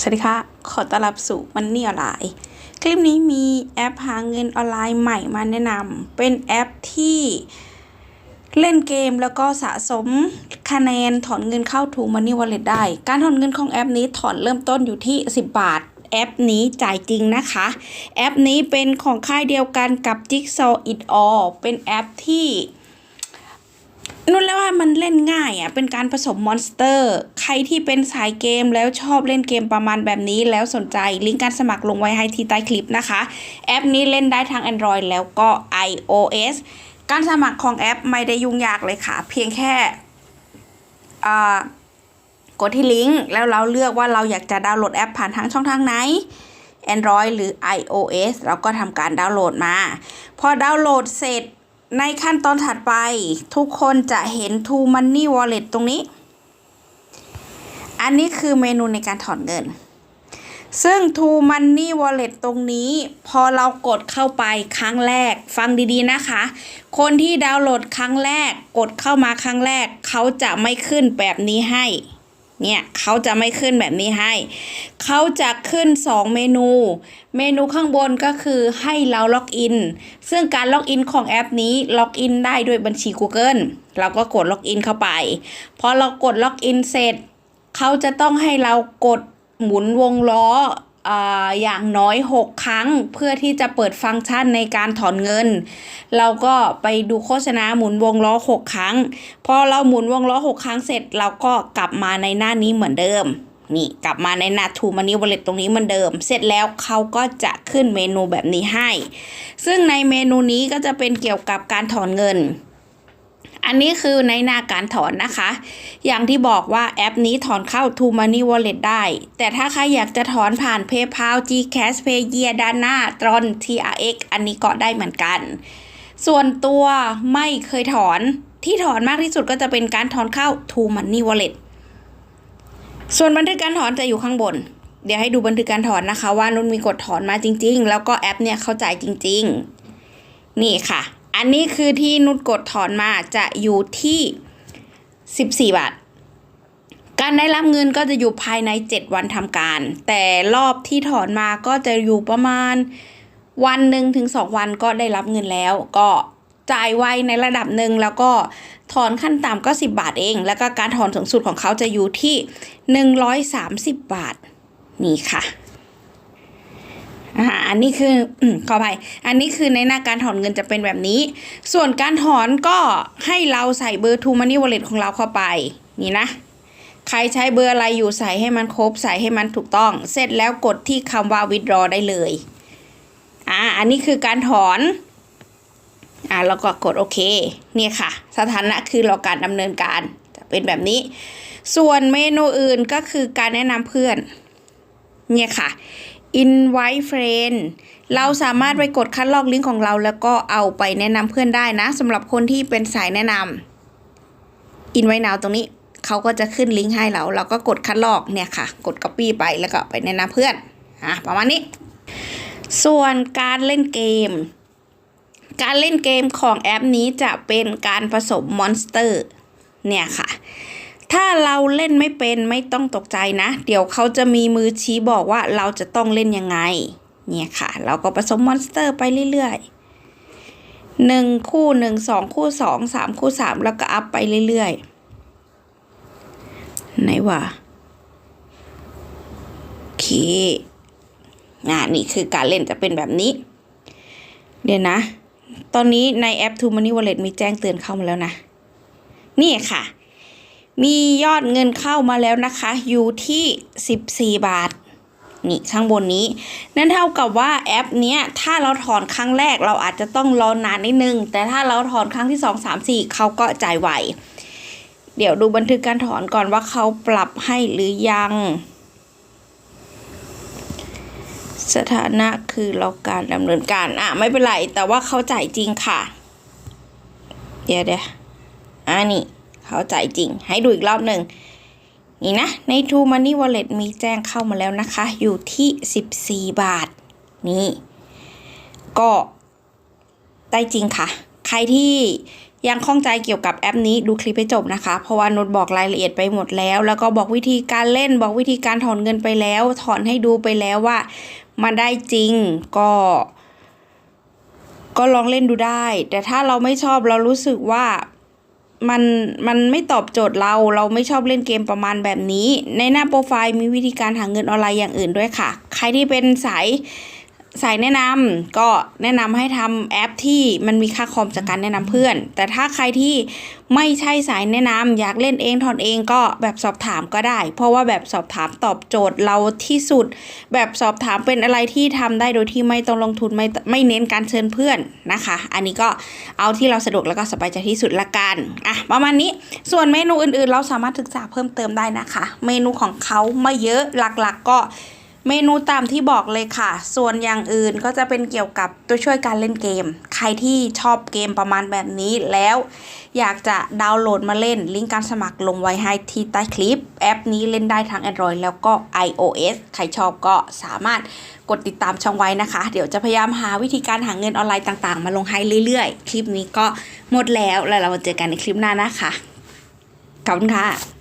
สวัสดีค่ะ ขอต้อนรับสู่มันนี่ออนไลน์ คลิปนี้มีแอปหาเงินออนไลน์ใหม่มาแนะนำ เป็นแอปที่เล่นเกมแล้วก็สะสมคะแนนถอนเงินเข้าถูมันนี่วอลเล็ตได้ การถอนเงินของแอปนี้ถอนเริ่มต้นอยู่ที่ 10 บาท แอปนี้จ่ายจริงนะคะ แอปนี้เป็นของค่ายเดียวกันกับ Jigsaw It All เป็นแอปที่ นุ่นแล้วว่ามันเล่นง่ายอะเป็นการผสมมอนสเตอร์ ใครที่เป็นสายเกมแล้วชอบเล่นเกมประมาณแบบนี้ แล้วสนใจลิงก์การสมัครลงไว้ให้ที่ใต้คลิปนะคะ แอปนี้เล่นได้ทั้ง Android แล้วก็ iOS การสมัครของแอปไม่ได้ยุ่งยากเลยค่ะ เพียงแค่กดที่ลิงก์แล้วเราเลือกว่าเราอยากจะดาวน์โหลดแอปผ่านทางช่องทางไหน Android หรือ iOS เราก็ทำการดาวน์โหลดมา พอดาวน์โหลดเสร็จ ในขั้นตอนถัดไป ทุกคนจะเห็น To Money Wallet ตรงนี้ อันนี้คือเมนูในการถอนเงิน ซึ่ง To Money Wallet ตรงนี้ พอเรากดเข้าไปครั้งแรก ฟังดีๆนะคะ คนที่ดาวน์โหลดครั้งแรก กดเข้ามาครั้งแรก เขาจะไม่ขึ้นแบบนี้ให้ เนี่ยเขาจะไม่ขึ้นแบบนี้ให้ เขาจะขึ้น 2 เมนู เมนูข้างบนก็คือให้เราล็อกอิน ซึ่งการล็อกอินของแอปนี้ล็อกอินได้ด้วยบัญชี Google เราก็กดล็อกอินเข้าไป พอเรากดล็อกอินเสร็จ เขาจะต้องให้เรากดหมุนวงล้อ อย่างน้อย 6 ครั้งเพื่อที่จะเปิดฟังก์ชันในการถอนเงิน เราก็ไปดูโฆษณาหมุนวงล้อ 6 ครั้ง พอเราหมุนวงล้อ 6 ครั้งเสร็จ เราก็กลับมาในหน้านี้เหมือนเดิม นี่กลับมาในหน้าทูมันนี่วอลเล็ตตรงนี้เหมือนเดิม เสร็จแล้วเขาก็จะขึ้นเมนูแบบนี้ให้ ซึ่งในเมนูนี้ก็จะเป็นเกี่ยวกับการถอนเงิน อันนี้คือในหน้าการถอนนะคะ อย่างที่บอกว่าแอปนี้ถอนเข้า To Money Wallet ได้ แต่ถ้าใครอยากจะถอนผ่าน PayPal Gcash Payeer Dana Tron TRX อันนี้ก็ได้เหมือนกัน ส่วนตัวไม่เคยถอนที่ถอนมากที่สุดก็จะเป็นการถอนเข้า To Money Wallet ส่วนบันทึกการถอนจะอยู่ข้างบน เดี๋ยวให้ดูบันทึกการถอนนะคะ ว่านุ่นมีกดถอนมาจริง ๆ แล้วก็แอปเนี่ยเข้าใจจริง ๆ นี่ค่ะ อันนี้คือที่นุชกดถอนมาจะอยู่ที่ 14 บาท การได้รับเงินก็จะอยู่ภายใน 7 วันทำการ แต่รอบที่ถอนมาก็จะอยู่ประมาณวันหนึ่งถึง2วันก็ได้รับเงินแล้ว ก็จ่ายไวในระดับหนึ่งแล้วก็ถอนขั้นต่ำก็ 10 บาทเอง แล้วก็การถอนสูงสุดของเขาจะอยู่ที่ 130 บาท นี่ค่ะ อ่าอันนี้คืออขออภัยอันนี้คือในหน้าการถอนเงินจะเป็นแบบนี้ ส่วนการถอนก็ให้เราใส่เบอร์ To Money Wallet ของเราเข้าไป นี่นะ ใครใช้เบอร์อะไรอยู่ใส่ให้มันครบ ใส่ให้มันถูกต้อง เสร็จแล้วกดที่คำว่า withdraw ได้เลยอ่าอันนี้คือการถอนอ่าแล้วก็กดโอเค เนี่ยค่ะ สถานะคือรอการดำเนินการจะเป็นแบบนี้ ส่วนเมนูอื่นก็คือการแนะนำเพื่อน เนี่ยค่ะ invite friend เราสามารถไปกดคัดลอกลิงก์ของเรา แล้วก็เอาไปแนะนำเพื่อนได้นะสำหรับคนที่เป็นสายแนะนำ invite now ตรงนี้เขาก็จะขึ้นลิงก์ให้เรา เราก็กดคัดลอกเนี่ยค่ะ กด copy ไปแล้วก็ไปแนะนำเพื่อนอะประมาณนี้ ส่วนการเล่นเกม การเล่นเกมของแอปนี้จะเป็นการผสมมอนสเตอร์เนี่ยค่ะ ถ้าเราเล่นไม่เป็นไม่ต้องตกใจนะ เดี๋ยวเขาจะมีมือชี้บอกว่าเราจะต้องเล่นยังไง เนี่ยค่ะ เราก็ผสมมอนสเตอร์ไปเรื่อยๆหนึ่งคู่หนึ่งสองคู่สองสามคู่สามแล้วก็อัพไปเรื่อยๆ ไหนวะโอเคอ่านี่คือการเล่นจะเป็นแบบนี้ เดี๋ยวนะ ตอนนี้ในแอป To Money Wallet มีแจ้งเตือนเข้ามาแล้วนะ นี่ค่ะ มียอดเงินเข้ามาแล้วนะคะ อยู่ที่ 14 บาท นี่ข้างบนนี้ นั่นเท่ากับว่าแอปเนี้ย ถ้าเราถอนครั้งแรกเราอาจจะต้องรอนานนิดนึง แต่ถ้าเราถอนครั้งที่ 2 3 4 เขาก็จ่ายไหว เดี๋ยวดูบันทึกการถอนก่อนว่าเขาปรับให้หรือยัง สถานะคือเราการดำเนินการ อะ ไม่เป็นไร แต่ว่าเขาจ่ายจริงค่ะ เดี๋ยวเดี๋ยวอ่านี่ เขาใจจริง ให้ดูอีกรอบหนึ่งนี่นะ ใน True Money Wallet มีแจ้งเข้ามาแล้วนะคะ อยู่ที่ 14 บาท นี่ ก็ได้จริงค่ะ ใครที่ยังข้องใจเกี่ยวกับแอปนี้ดูคลิปให้จบนะคะ เพราะว่านุชบอกรายละเอียดไปหมดแล้ว แล้วก็บอกวิธีการเล่นบอกวิธีการถอนเงินไปแล้ว ถอนให้ดูไปแล้วว่า มันได้จริงก็ ก็ลองเล่นดูได้ แต่ถ้าเราไม่ชอบเรารู้สึกว่า มันมันไม่ตอบโจทย์เรา เราไม่ชอบเล่นเกมประมาณแบบนี้ ในหน้าโปรไฟล์มีวิธีการหาเงินออนไลน์อย่างอื่นด้วยค่ะ ใครที่เป็นสาย สายแนะนำก็แนะนำให้ทำแอปที่มันมีค่าคอมจากการแนะนำเพื่อน แต่ถ้าใครที่ไม่ใช่สายแนะนำอยากเล่นเองถอนเองก็แบบสอบถามก็ได้ เพราะว่าแบบสอบถามตอบโจทย์เราที่สุด แบบสอบถามเป็นอะไรที่ทำได้โดยที่ไม่ต้องลงทุนไม่ไม่เน้นการเชิญเพื่อนนะคะ อันนี้ก็เอาที่เราสะดวกแล้วก็สบายใจที่สุดละกันอะประมาณนี้ส่วนเมนูอื่นๆ เราสามารถศึกษาเพิ่มเติมได้นะคะ เมนูของเขาไม่เยอะหลักๆก็ เมนูตามที่บอกเลยค่ะ ส่วนอย่างอื่นก็จะเป็นเกี่ยวกับตัวช่วยการเล่นเกม ใครที่ชอบเกมประมาณแบบนี้แล้ว อยากจะดาวน์โหลดมาเล่น ลิงก์การสมัครลงไว้ให้ที่ใต้คลิป แอปนี้เล่นได้ทั้ง Android แล้วก็ iOS ใครชอบก็สามารถกดติดตามช่องไว้นะคะ เดี๋ยวจะพยายามหาวิธีการหาเงินออนไลน์ต่างๆ มาลงให้เรื่อยๆ คลิปนี้ก็หมดแล้วแล้วเรามาเจอกันในคลิปหน้านะคะขอบคุณค่ะ